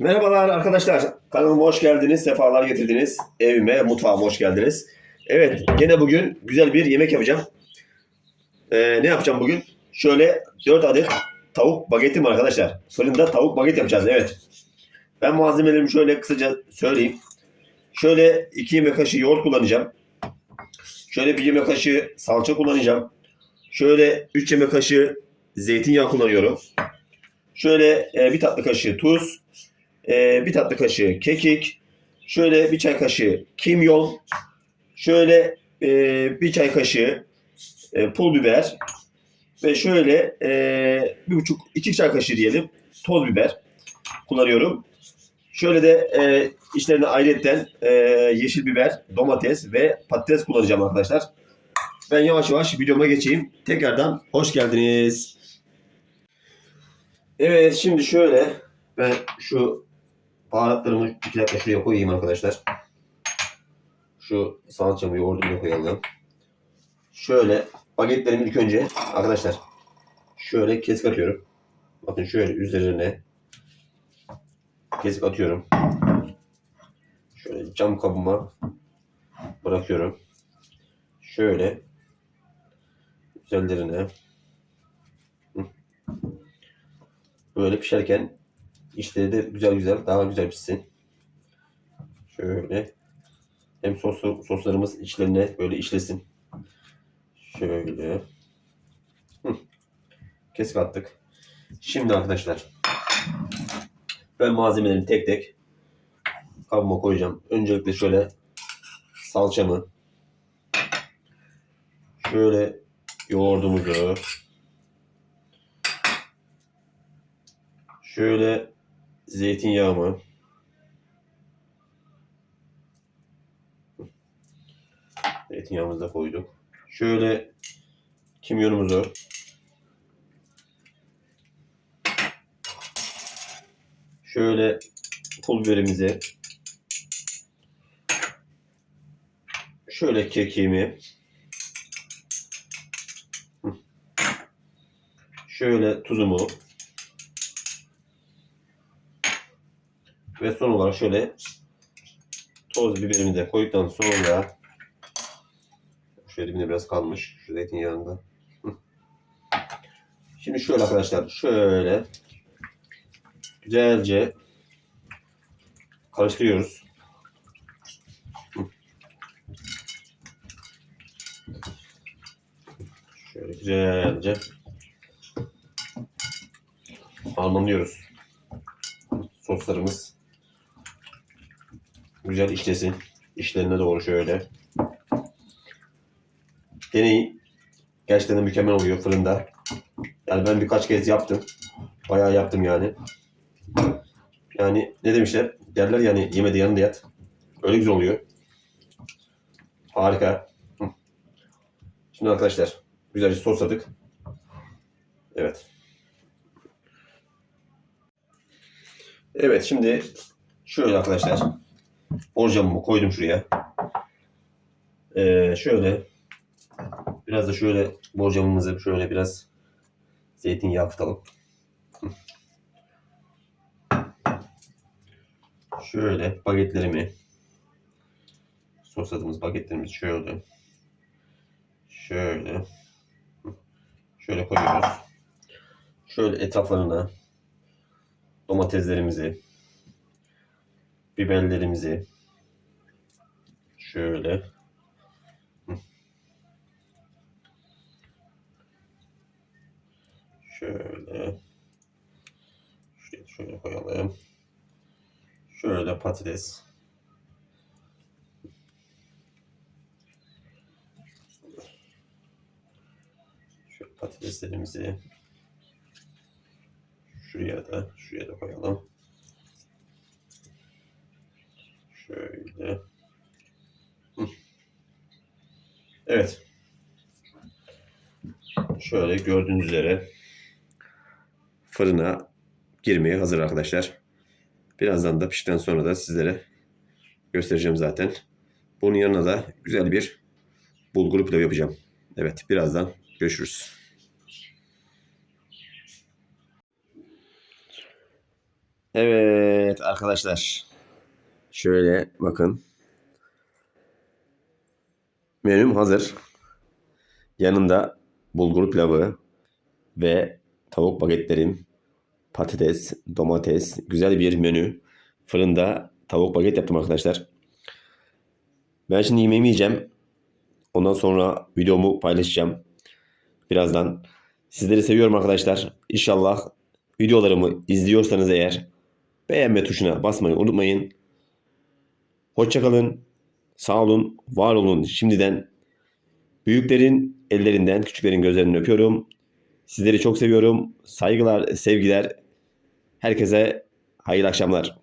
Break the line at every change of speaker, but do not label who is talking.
Merhabalar arkadaşlar. Kanalıma hoş geldiniz. Sefalar getirdiniz. Evime, mutfağıma hoş geldiniz. Evet, gene bugün güzel bir yemek yapacağım. Ee, ne yapacağım bugün? Şöyle 4 adet tavuk bagetim arkadaşlar. Fırında tavuk baget yapacağız. Evet. Ben malzemelerimi şöyle kısaca söyleyeyim. Şöyle 2 yemek kaşığı yoğurt kullanacağım. Şöyle 1 yemek kaşığı salça kullanacağım. Şöyle 3 yemek kaşığı zeytinyağı kullanıyorum. Şöyle e, bir tatlı kaşığı tuz, e, bir tatlı kaşığı kekik, şöyle bir çay kaşığı kimyon, şöyle e, bir çay kaşığı e, pul biber ve şöyle e, bir buçuk iki çay kaşığı diyelim toz biber kullanıyorum. Şöyle de e, içlerine ayrıyetten e, yeşil biber, domates ve patates kullanacağım arkadaşlar. Ben yavaş yavaş videoma geçeyim. Tekrardan hoş geldiniz. Evet şimdi şöyle ben şu baharatlarımı iki dakika şuraya koyayım arkadaşlar. Şu salçamı yoğurdumu koyalım. Şöyle bagetlerimi ilk önce arkadaşlar şöyle kesik atıyorum. Bakın şöyle üzerine kesik atıyorum. Şöyle cam kabıma bırakıyorum. Şöyle üzerlerine böyle pişerken işleri de güzel güzel daha güzel pişsin. Şöyle hem sos, soslarımız içlerine böyle işlesin. Şöyle. Hı. Kesik attık. Şimdi arkadaşlar ben malzemelerimi tek tek kabıma koyacağım. Öncelikle şöyle salçamı şöyle yoğurdumuzu şöyle zeytinyağımı zeytinyağımızı da koyduk. Şöyle kimyonumuzu şöyle pul biberimizi şöyle kekiğimi şöyle tuzumu ve son olarak şöyle toz biberimi de koyduktan sonra şöyle dibine biraz kalmış şu zeytinyağında. Şimdi şöyle arkadaşlar şöyle güzelce karıştırıyoruz. Şöyle güzelce harmanlıyoruz. Soslarımız güzel işlesin. İşlerine doğru şöyle. Deneyin. Gerçekten de mükemmel oluyor fırında. Yani ben birkaç kez yaptım. Bayağı yaptım yani. Yani ne demişler? Derler yani yemedi yanında yat. Öyle güzel oluyor. Harika. Şimdi arkadaşlar güzelce sosladık. Evet. Evet şimdi şöyle arkadaşlar borcamımı koydum şuraya. Ee, şöyle biraz da şöyle borcamımızı şöyle biraz zeytinyağı akıtalım. Hı. Şöyle bagetlerimi sosladığımız bagetlerimizi şöyle şöyle şöyle koyuyoruz. Şöyle etraflarına domateslerimizi biberlerimizi şöyle şöyle şuraya şöyle koyalım. Şöyle patates. Şöyle patateslerimizi şuraya da şuraya da koyalım. Şöyle. Hı. Evet. Şöyle gördüğünüz üzere fırına girmeye hazır arkadaşlar. Birazdan da piştikten sonra da sizlere göstereceğim zaten. Bunun yanına da güzel bir bulgur pilav yapacağım. Evet birazdan görüşürüz. Evet arkadaşlar. Şöyle bakın. Menüm hazır. Yanında bulgur pilavı ve tavuk bagetlerim, patates, domates, güzel bir menü. Fırında tavuk baget yaptım arkadaşlar. Ben şimdi yemeğimi yiyeceğim. Ondan sonra videomu paylaşacağım. Birazdan. Sizleri seviyorum arkadaşlar. İnşallah videolarımı izliyorsanız eğer beğenme tuşuna basmayı unutmayın. Hoşçakalın. Sağ olun. Var olun. Şimdiden büyüklerin ellerinden, küçüklerin gözlerinden öpüyorum. Sizleri çok seviyorum. Saygılar, sevgiler. Herkese hayırlı akşamlar.